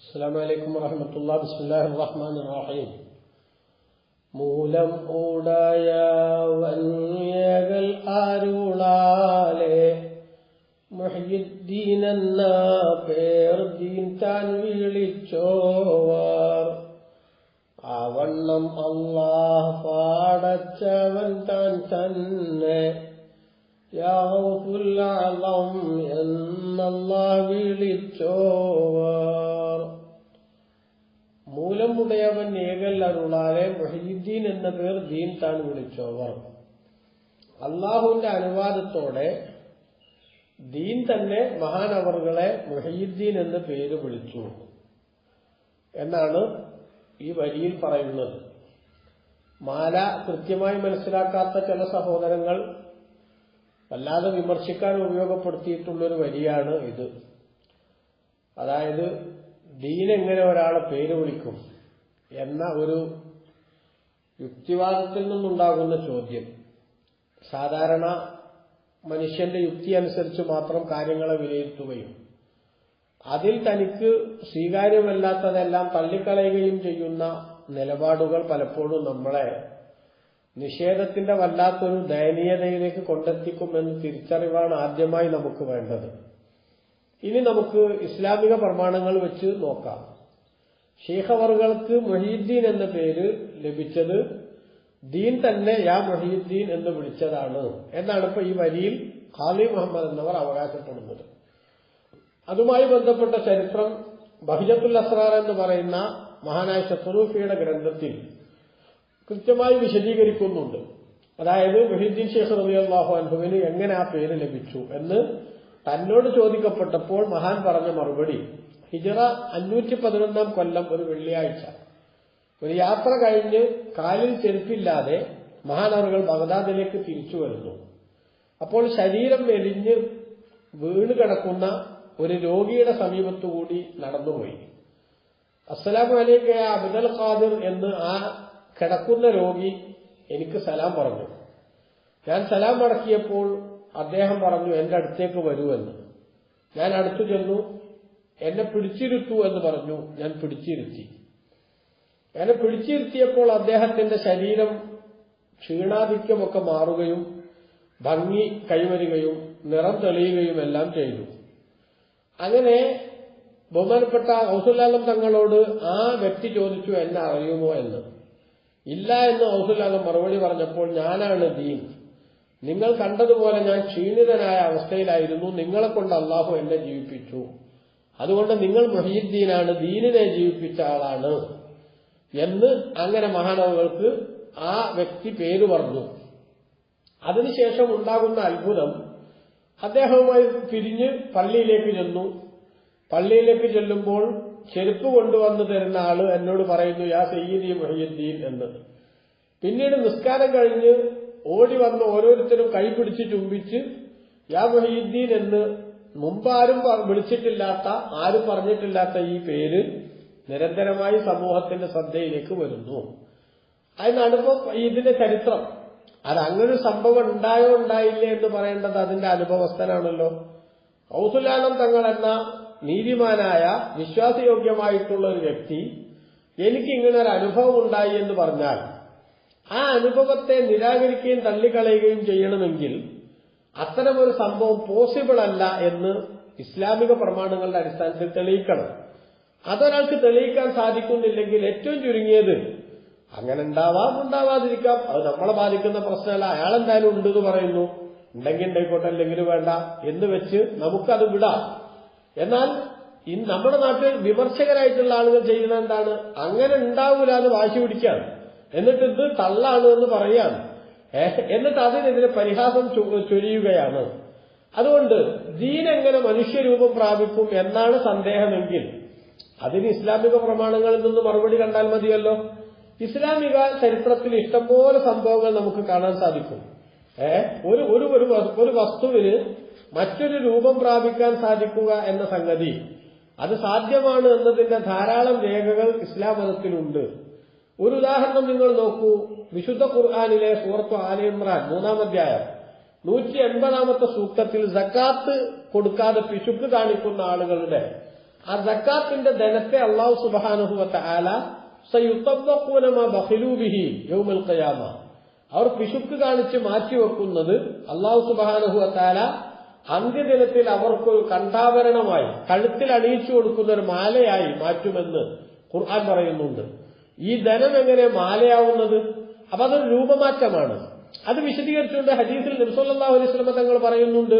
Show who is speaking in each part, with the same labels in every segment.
Speaker 1: السلام عليكم ورحمة الله بسم الله الرحمن الرحيم മൂലം ഉടയവൻ അരുളാലെ മുഹ്യിദ്ദീൻ എന്ന പേർ ദീൻ താൻ വിളിച്ചോവർ അവണ്ണം അള്ളാഹ് പാടച്ചവൻ താൻ തന്നെ യാഹുൽ അളം എന്നല്ലാഹ് വിളിച്ചോവർ മൂലമുടയവൻ ഏകൽ അരുളാലെ മൊഹീദ്ദീൻ എന്ന പേർ ദീൻ താൻ വിളിച്ചോവർ. അള്ളാഹുവിന്റെ അനുവാദത്തോടെ ദീൻ തന്നെ മഹാനവറുകളെ മൊഹീദ്ദീൻ എന്ന പേര് വിളിച്ചു. എന്നാണ് ഈ വരിയിൽ പറയുന്നത്. മാല കൃത്യമായി മനസ്സിലാക്കാത്ത ചില സഹോദരങ്ങൾ വല്ലാതെ വിമർശിക്കാൻ ഉപയോഗപ്പെടുത്തിയിട്ടുള്ളൊരു വരിയാണ് ഇത്. അതായത് ദീൻ എങ്ങനെ ഒരാളെ പേര് വിളിക്കും എന്ന ഒരു യുക്തിവാദത്തിൽ നിന്നുണ്ടാകുന്ന ചോദ്യം. സാധാരണ മനുഷ്യന്റെ യുക്തി അനുസരിച്ച് മാത്രം കാര്യങ്ങളെ വിലയിരുത്തുകയും അതിൽ തനിക്ക് സ്വീകാര്യമല്ലാത്തതെല്ലാം തള്ളിക്കളയുകയും ചെയ്യുന്ന നിലപാടുകൾ പലപ്പോഴും നമ്മളെ നിഷേധത്തിന്റെ വല്ലാത്തൊരു ദയനീയതയിലേക്ക് കൊണ്ടെത്തിക്കുമെന്ന് തിരിച്ചറിവാണ് ആദ്യമായി നമുക്ക് വേണ്ടത്. ഇനി നമുക്ക് ഇസ്ലാമിക പ്രമാണങ്ങൾ വെച്ച് നോക്കാം. ഷെയ്ഖവറുകൾക്ക് മൊഹീദ്ദീൻ എന്ന പേര് ലഭിച്ചത് ദീൻ തന്നെ യാ മൊഹീദ്ദീൻ എന്ന് വിളിച്ചതാണ് എന്നാണ് ഇപ്പൊ ഈ വരിയിൽ ഖാലി മുഹമ്മദ് എന്നവർ അവകാശപ്പെടുന്നത്. അതുമായി ബന്ധപ്പെട്ട ചരിത്രം ബഹിജത്തുൽ അസ്രാർ എന്ന് പറയുന്ന മഹാനായ ഷഫറൂഫിയുടെ ഗ്രന്ഥത്തിൽ കൃത്യമായി വിശദീകരിക്കുന്നുണ്ട്. അതായത് മൊഹീദ്ദീൻ ഷെയ്ഖ് റബി അള്ളാഹു അൻഹുവിന് എങ്ങനെ ആ പേര് ലഭിച്ചു എന്ന് തന്നോട് ചോദിക്കപ്പെട്ടപ്പോൾ മഹാൻ പറഞ്ഞ മറുപടി ഹിജറ അഞ്ഞൂറ്റി പതിനൊന്നാം കൊല്ലം ഒരു വെള്ളിയാഴ്ച. ഒരു യാത്ര കഴിഞ്ഞ് കാലിൽ ചെരുപ്പില്ലാതെ മഹാനവറുകൾ ബഗ്ദാദിലേക്ക് തിരിച്ചു വരുന്നു. അപ്പോൾ ശരീരം മെലിഞ്ഞ് വീണ് കിടക്കുന്ന ഒരു രോഗിയുടെ സമീപത്തുകൂടി നടന്നുപോയി. അസ്സലാമു അലൈക്ക അബിദൽ ഖാദിർ എന്ന് ആ കിടക്കുന്ന രോഗി എനിക്ക് സലാം പറഞ്ഞു. ഞാൻ സലാം മടക്കിയപ്പോൾ അദ്ദേഹം പറഞ്ഞു എന്റെ അടുത്തേക്ക് വരൂ എന്ന്. ഞാൻ അടുത്തു ചെന്നു. എന്നെ പിടിച്ചിരുത്തു എന്ന് പറഞ്ഞു. ഞാൻ പിടിച്ചിരുത്തി. എന്നെ പിടിച്ചിരുത്തിയപ്പോൾ അദ്ദേഹത്തിന്റെ ശരീരം ക്ഷീണാധിക്യമൊക്കെ മാറുകയും ഭംഗി കൈവരികയും നിറം തെളിയുകയും എല്ലാം ചെയ്തു. അങ്ങനെ ബഹുമാനപ്പെട്ട ഔസുല്ലാലം തങ്ങളോട് ആ വ്യക്തി ചോദിച്ചു എന്നെ അറിയുമോ? എന്ന്. ഇല്ല എന്ന് ഔസുല്ലാലം മറുപടി പറഞ്ഞപ്പോൾ ഞാനാണ് ദീൻ. നിങ്ങൾ കണ്ടതുപോലെ ഞാൻ ക്ഷീണിതനായ അവസ്ഥയിലായിരുന്നു. നിങ്ങളെ കൊണ്ട് അള്ളാഹു എന്നെ ജീവിപ്പിച്ചു. അതുകൊണ്ട് നിങ്ങൾ മൊഹീദ്ദീനാണ് ദീനിനെ ജീവിപ്പിച്ച ആളാണ് എന്ന് അങ്ങനെ മഹാനവകൾക്ക് ആ വ്യക്തി പേര് പറഞ്ഞു. അതിനുശേഷം ഉണ്ടാകുന്ന അത്ഭുതം അദ്ദേഹവുമായി പിരിഞ്ഞ് പള്ളിയിലേക്ക് ചെന്നു. പള്ളിയിലേക്ക് ചെല്ലുമ്പോൾ ചെരുപ്പ് കൊണ്ടുവന്നു തരുന്ന ആൾ എന്നോട് പറയുന്നു യാ സയ്യിദി മൊഹീദ്ദീൻ എന്ന്. പിന്നീട് നിസ്കാരം കഴിഞ്ഞ് ഓടി വന്ന് ഓരോരുത്തരും കൈപിടിച്ച് ചുംബിച്ച് യാ മൊഹീദ്ദീൻ എന്ന് മുമ്പാരും വിളിച്ചിട്ടില്ലാത്ത ആരും പറഞ്ഞിട്ടില്ലാത്ത ഈ പേര് നിരന്തരമായി സമൂഹത്തിന്റെ ശ്രദ്ധയിലേക്ക് വരുന്നു. അതിനാണ് ഇതിന്റെ ചരിത്രം. അത് അങ്ങനൊരു സംഭവം ഉണ്ടായോ ഉണ്ടായില്ലേ എന്ന് പറയേണ്ടത് അതിന്റെ അനുഭവസ്ഥനാണല്ലോ. ഔസുലാനം തങ്ങൾ എന്ന നീതിമാനായ വിശ്വാസയോഗ്യമായിട്ടുള്ള ഒരു വ്യക്തി എനിക്ക് ഇങ്ങനെ ഒരു അനുഭവം ഉണ്ടായി എന്ന് പറഞ്ഞാൽ ആ അനുഭവത്തെ നിരാകരിക്കുകയും തള്ളിക്കളയുകയും ചെയ്യണമെങ്കിൽ അത്തരമൊരു സംഭവം പോസിബിൾ അല്ല എന്ന് ഇസ്ലാമിക പ്രമാണങ്ങളുടെ അടിസ്ഥാനത്തിൽ തെളിയിക്കണം. അതൊരാൾക്ക് തെളിയിക്കാൻ സാധിക്കുന്നില്ലെങ്കിൽ ഏറ്റവും ചുരുങ്ങിയത് അങ്ങനെ ഉണ്ടാവാം ഉണ്ടാവാതിരിക്കാം. അത് നമ്മളെ ബാധിക്കുന്ന പ്രശ്നമല്ല. അയാൾ എന്തായാലും ഉണ്ടെന്ന് പറയുന്നു. ഉണ്ടെങ്കിൽ ഉണ്ടായിക്കോട്ടെ അല്ലെങ്കിൽ വേണ്ട എന്ന് വെച്ച് നമുക്കത് വിടാം. എന്നാൽ നമ്മുടെ നാട്ടിൽ വിമർശകരായിട്ടുള്ള ആളുകൾ ചെയ്യുന്ന എന്താണ്? അങ്ങനെ ഉണ്ടാവൂല എന്ന് വാശി പിടിക്കുകയാണ് എന്നിട്ട് ഇത് തള്ളാണ് എന്ന് പറയാണ് എന്നിട്ട് അതിനെതിരെ പരിഹാസം ചൊരിയുകയാണ്. അതുകൊണ്ട് ദീൻ എങ്ങനെ മനുഷ്യരൂപം പ്രാപിക്കും എന്നാണ് സന്ദേഹമെങ്കിൽ അതിന് ഇസ്ലാമിക പ്രമാണങ്ങളിൽ നിന്ന് മറുപടി കണ്ടാൽ മതിയല്ലോ. ഇസ്ലാമിക ചരിത്രത്തിൽ ഇഷ്ടംപോലെ സംഭവങ്ങൾ നമുക്ക് കാണാൻ സാധിക്കും. ഏ ഒരു ഒരു ഒരു വസ്തുവിന് മറ്റൊരു രൂപം പ്രാപിക്കാൻ സാധിക്കുക എന്ന സംഗതി. അത് സാധ്യമാണ് എന്നതിന്റെ ധാരാളം രേഖകൾ ഇസ്ലാം മതത്തിലുണ്ട്. ഒരു ഉദാഹരണം നിങ്ങൾ നോക്കൂ. വിശുദ്ധ ഖുർആാനിലെ സൂറത്ത് ആലിയമ്രാൻ മൂന്നാം അധ്യായം. നൂറ്റി എൺപതാമത്തെ സൂക്തത്തിൽ സക്കാത്ത് കൊടുക്കാതെ പിശുക്ക് കാണിക്കുന്ന ആളുകളുടെ ആ സക്കാത്തിന്റെ ധനത്തെ അള്ളാഹു സുബാനുഭവത്തെ ആല ബഹിലൂബിഹി യൗമൽ ഖയാമ. അവർ പിശുക്ക് കാണിച്ച് മാറ്റിവെക്കുന്നത് അള്ളാഹു സുബാനുഹുവത്താല അന്ത്യദിനത്തിൽ അവർക്കൊരു കണ്ടാവരണമായി കഴുത്തിൽ അണിയിച്ചു കൊടുക്കുന്ന ഒരു മാലയായി മാറ്റുമെന്ന് ഖുർആൻ പറയുന്നുണ്ട്. ഈ ധനം എങ്ങനെ മാലയാവുന്നത്? അപ്പൊ അതൊരു രൂപമാറ്റമാണ്. അത് വിശദീകരിച്ചുകൊണ്ട് ഹദീസിൽ നിർസല്ലാ അലൈഹി സ്വലമ തങ്ങൾ പറയുന്നുണ്ട്.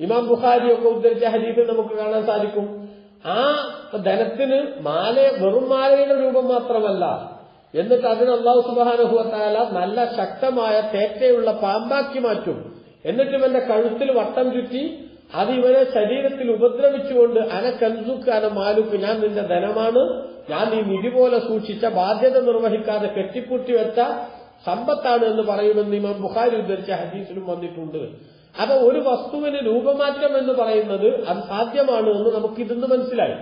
Speaker 1: ഇമാം ബുഖാരി ഒക്കെ ഉദ്ധരിച്ച ഹദീസിൽ നമുക്ക് കാണാൻ സാധിക്കും. ആ ധനത്തിന് മാല വെറും മാലയുടെ രൂപം മാത്രമല്ല എന്നിട്ട് അതിന് അള്ളാഹു സുബാനുഭവത്താല നല്ല ശക്തമായ തേറ്റയുള്ള പാമ്പാക്കി മാറ്റും. എന്നിട്ടും എന്റെ കഴുത്തിൽ വട്ടം ചുറ്റി അത് ഇവരെ ശരീരത്തിൽ ഉപദ്രവിച്ചുകൊണ്ട് അന അനക്കൻസുക്ക് അന മാലുക്ക് ഞാൻ നിന്റെ ധനമാണ്. ഞാൻ ഈ നിധി പോലെ സൂക്ഷിച്ച ബാധ്യത നിർവഹിക്കാതെ കെട്ടിപ്പൂട്ടി വെച്ച സമ്പത്താണ് എന്ന് പറയുമെന്ന് ഇമാം ബുഖാരി ഉദ്ധരിച്ച ഹദീസിലും വന്നിട്ടുണ്ട്. അപ്പൊ ഒരു വസ്തുവിന് രൂപമാറ്റം എന്ന് പറയുന്നത് അത് സാധ്യമാണ് എന്ന് നമുക്ക് ഇതിന്ന് മനസ്സിലായി.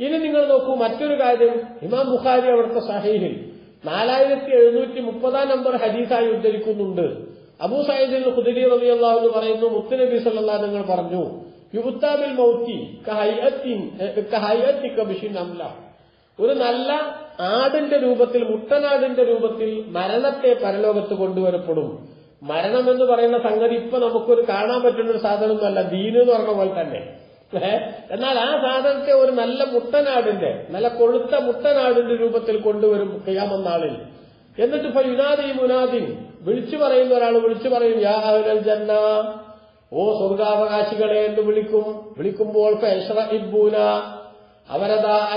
Speaker 1: ഇനി നിങ്ങൾ നോക്കൂ മറ്റൊരു കാര്യം. ഇമാം ബുഖാരി അവിടുത്തെ സഹീഹിൽ നാലായിരത്തി എഴുന്നൂറ്റി മുപ്പതാം നമ്പർ ഹദീസായി ഉദ്ധരിക്കുന്നുണ്ട്. അബൂ സയ്യിദ് ഖുദരി അള്ളാഹു എന്ന് പറയുന്നു മുത്തുനബി സല്ലാ നിങ്ങൾ പറഞ്ഞു യുത്താബിൽ മൗത്തി ഒരു നല്ല ആടിന്റെ രൂപത്തിൽ മുട്ടനാടിന്റെ രൂപത്തിൽ മരണത്തെ പരലോകത്ത് കൊണ്ടുവരപ്പെടും. മരണം എന്ന് പറയുന്ന സംഗതി ഇപ്പൊ നമുക്കൊരു കാണാൻ പറ്റുന്ന ഒരു സാധനമൊന്നുമല്ല ദീന് എന്ന് പറഞ്ഞ പോലെ തന്നെ. എന്നാൽ ആ സാധനത്തെ ഒരു നല്ല മുട്ടനാടിന്റെ നല്ല കൊഴുത്ത മുട്ടനാടിന്റെ രൂപത്തിൽ കൊണ്ടുവരും ചെയ്യാമെന്നാളിൽ എന്നിട്ട് ഇപ്പൊ യുനാദി മുനാദിൻ വിളിച്ചു പറയുന്ന ഒരാൾ വിളിച്ചു പറയും യാ ജന്ന ഓ സ്വർഗാവകാശികളെ എന്ന് വിളിക്കും. വിളിക്കുമ്പോൾ ഇബ്ബൂന അവരതാ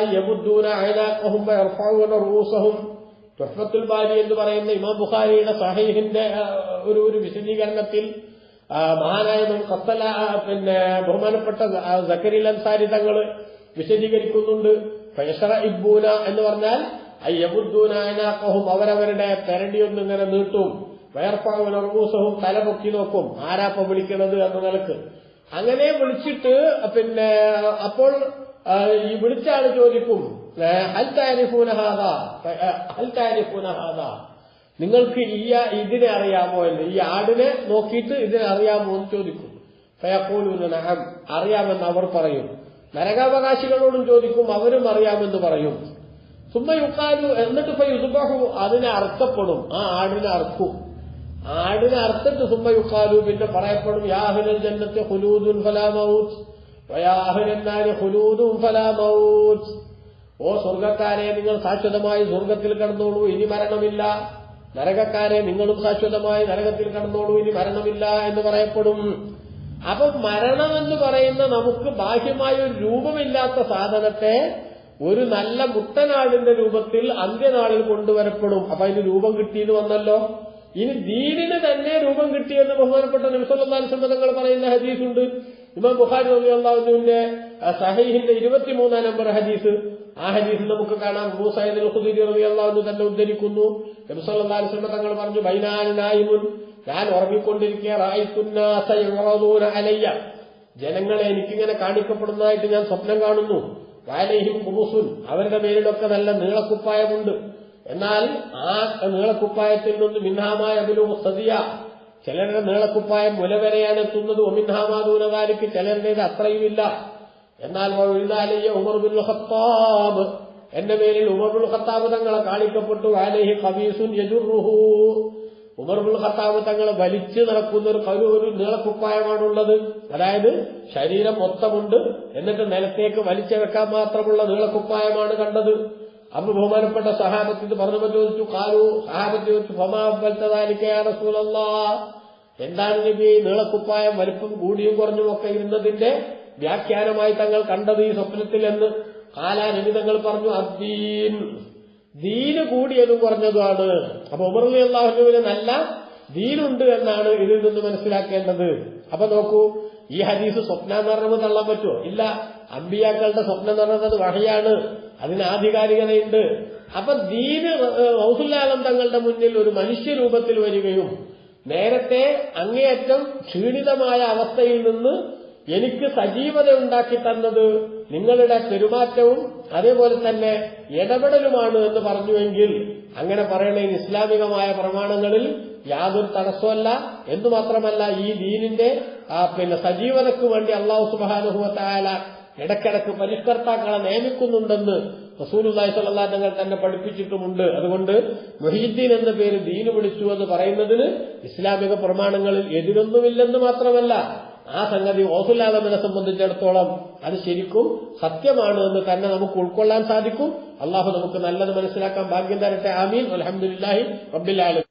Speaker 1: ബാരി എന്ന് പറയുന്ന ഇമാം ബുഖാരിയുടെ സഹീഹിന്റെ ഒരു ഒരു വിശദീകരണത്തിൽ മഹാനായ കത്തല പിന്നെ ബഹുമാനപ്പെട്ട സക്കരി അൻസാരി തങ്ങൾ വിശദീകരിക്കുന്നുണ്ട്. ഫയസറ ഇബ്ബൂന എന്ന് പറഞ്ഞാൽ അയ്യബുദ്ദൂന അയനാക്കഹും അവരവരുടെ തെരടിയൊന്നിങ്ങനെ നീട്ടും. വയർപ്പാകുന്ന റൂസവും തല പൊക്കി നോക്കും ആരാപ്പ വിളിക്കണത് എന്ന നിലയ്ക്ക്. അങ്ങനെ വിളിച്ചിട്ട് പിന്നെ അപ്പോൾ ഈ വിളിച്ച ചോദിക്കും ഹൽ താരിഫൂന ഹാദ? ഹൽ നിങ്ങൾക്ക് ഈ ഇതിനെ അറിയാമോ എന്ന്. ഈ ആടിനെ നോക്കിയിട്ട് ഇതിനെ അറിയാമോ എന്ന് ചോദിക്കും. നഅം അറിയാമെന്ന് അവർ പറയും. നരകാവകാശികളോടും ചോദിക്കും അവരും അറിയാമെന്ന് പറയും. സുമ്മ യുക്കാലു എന്നിട്ട് ഫയുസുബഹു അതിനെ അർത്ഥപ്പെടും ആ ആടിനെ അർക്കും ആടിനെ അർത്ഥത്തിൽ സുമ്മ യുക്കാലു പിന്നെ പറയപ്പെടും യാഹിനൽ ജന്നത്തെ ഹുലൂദുൻ ഫലാ മൗത്ത്. വയാഹിനാല് ഹുലൂദും ഫലാ മൗത്ത്. ഓ സ്വർഗക്കാരെ നിങ്ങൾ ശാശ്വതമായി സ്വർഗത്തിൽ കടന്നോളൂ ഇനി മരണമില്ല. നരകക്കാരെ നിങ്ങളും ശാശ്വതമായി നരകത്തിൽ കടന്നോളൂ ഇനി മരണമില്ല എന്ന് പറയപ്പെടും. അപ്പൊ മരണമെന്ന് പറയുന്ന നമുക്ക് ബാഹ്യമായ ഒരു രൂപമില്ലാത്ത സാധനത്തെ ഒരു നല്ല മുട്ടനാടിന്റെ രൂപത്തിൽ അന്ത്യനാളിൽ കൊണ്ടുവരപ്പെടും. അപ്പൊ അതിന് രൂപം കിട്ടിയെന്ന് വന്നല്ലോ? ഇനി ദീനിന് തന്നെ രൂപം കിട്ടിയെന്ന് ബഹുമാനപ്പെട്ട നിമിഷം സമ്മതങ്ങൾ പറയുന്ന ഹദീസുണ്ട്. ഇമാം ബുഖാരി റബി അള്ളാഹുവിന്റെ സഹീഹിന്റെ ഇരുപത്തിമൂന്നാം നമ്പർ ഹദീസ്. ആ ഹദീസിൽ നമുക്ക് കാണാം. മൂസായത് തന്നെ ഉദ്ധരിക്കുന്നു. തങ്ങൾ പറഞ്ഞു ബൈനാനായിമുൻ ഞാൻ ഉറങ്ങിക്കൊണ്ടിരിക്കുന്ന അലയ്യ. ജനങ്ങളെ എനിക്കിങ്ങനെ കാണിക്കപ്പെടുന്നതായിട്ട് ഞാൻ സ്വപ്നം കാണുന്നു. വാലയിലും കുറുസുൻ അവരുടെ മേലിലൊക്കെ നല്ല നീളക്കുപ്പായമുണ്ട്. എന്നാൽ ആ നീളക്കുപ്പായത്തിൽ നിന്ന് മിന്നാമായ അതിലും സതിയ ചിലരുടെ നീളക്കുപ്പായം മുലവരെയാണ് എത്തുന്നത്. ഒമിൻഹാമാദൂനകാലിക്ക് ചിലരുടേത് അത്രയുമില്ല. എന്നാൽ എഴുതാലിയ ഉമർ ബുൽ ഖത്താബ് എന്റെ പേരിൽ ഉമർ ബുൽ ഖത്താബ് തങ്ങളെ കാണിക്കപ്പെട്ടു. വാലഹി കബീസുൻ യജുറുഹു ഉമർ ബുൽ ഖത്താബ് വലിച്ചു നടക്കുന്ന ഒരു കരു ഒരു നീളക്കുപ്പായമാണുള്ളത്. അതായത് ശരീരം മൊത്തമുണ്ട്. എന്നിട്ട് നിലത്തേക്ക് വലിച്ചു വെക്കാൻ മാത്രമുള്ള നീളക്കുപ്പായമാണ് കണ്ടത്. അന്ന് ബഹുമാനപ്പെട്ട സഹാബത്തിന് പറഞ്ഞു ചോദിച്ചു കാലു സഹാബത്ത് ചോദിച്ചു സൂലല്ല എന്താണ് നബി? നീളക്കുപ്പായം വലിപ്പം കൂടിയും കുറഞ്ഞും ഒക്കെ ഇരുന്നതിന്റെ വ്യാഖ്യാനമായി തങ്ങൾ കണ്ടത് ഈ സ്വപ്നത്തിൽ എന്ന് കാലാ നബി തങ്ങൾ പറഞ്ഞു അദ്ദീൻ. ദീന് കൂടിയതും കുറഞ്ഞതുമാണ്. അപ്പൊ ഉമർ അള്ളാഹുവിന് നല്ല ദീനുണ്ട് എന്നാണ് ഇതിൽ നിന്ന് മനസ്സിലാക്കേണ്ടത്. അപ്പൊ നോക്കൂ ഈ ഹദീസ് സ്വപ്നം എന്ന് തള്ളാൻ പറ്റുമോ? ഇല്ല. അമ്പിയാക്കളുടെ സ്വപ്നം എന്ന് പറയുന്നത് വഹയാണ്. അതിന് ആധികാരികതയുണ്ട് അപ്പൊ ദീന് റൗസുല്ലാലം തങ്ങളുടെ മുന്നിൽ ഒരു മനുഷ്യരൂപത്തിൽ വരികയും നേരത്തെ അങ്ങേയറ്റം ക്ഷീണിതമായ അവസ്ഥയിൽ നിന്ന് എനിക്ക് സജീവത ഉണ്ടാക്കി തന്നത് നിങ്ങളുടെ പെരുമാറ്റവും അതേപോലെ തന്നെ ഇടപെടലുമാണ് എന്ന് പറഞ്ഞുവെങ്കിൽ അങ്ങനെ പറയണ ഇസ്ലാമികമായ പ്രമാണങ്ങളിൽ യാതൊരു തടസ്സമല്ല എന്ന് മാത്രമല്ല ഈ ദീനിന്റെ പിന്നെ സജീവതയ്ക്ക് വേണ്ടി അള്ളാഹു സുബാനുഭവത്തായ ഇടയ്ക്കിടയ്ക്ക് പരിഷ്കർത്താക്കളെ നിയമിക്കുന്നുണ്ടെന്ന് സ്വല്ലല്ലാഹു തങ്ങൾ തന്നെ പഠിപ്പിച്ചിട്ടുമുണ്ട്. അതുകൊണ്ട് മൊഹീദ്ദീൻ എന്ന പേര് ദീന് വിളിച്ചു എന്ന് പറയുന്നതിന് ഇസ്ലാമിക പ്രമാണങ്ങളിൽ എതിരൊന്നുമില്ലെന്ന് മാത്രമല്ല ആ സംഗതി ഓസുല്ലാദമിനെ സംബന്ധിച്ചിടത്തോളം അത് ശരിക്കും സത്യമാണ് എന്ന് തന്നെ നമുക്ക് ഉൾക്കൊള്ളാൻ സാധിക്കും. അള്ളാഹു നമുക്ക് നല്ലത് മനസ്സിലാക്കാൻ ഭാഗ്യം തരട്ടെ. ആമീൻ. അലഹമുല്ലാഹി റബ്ബിലാലും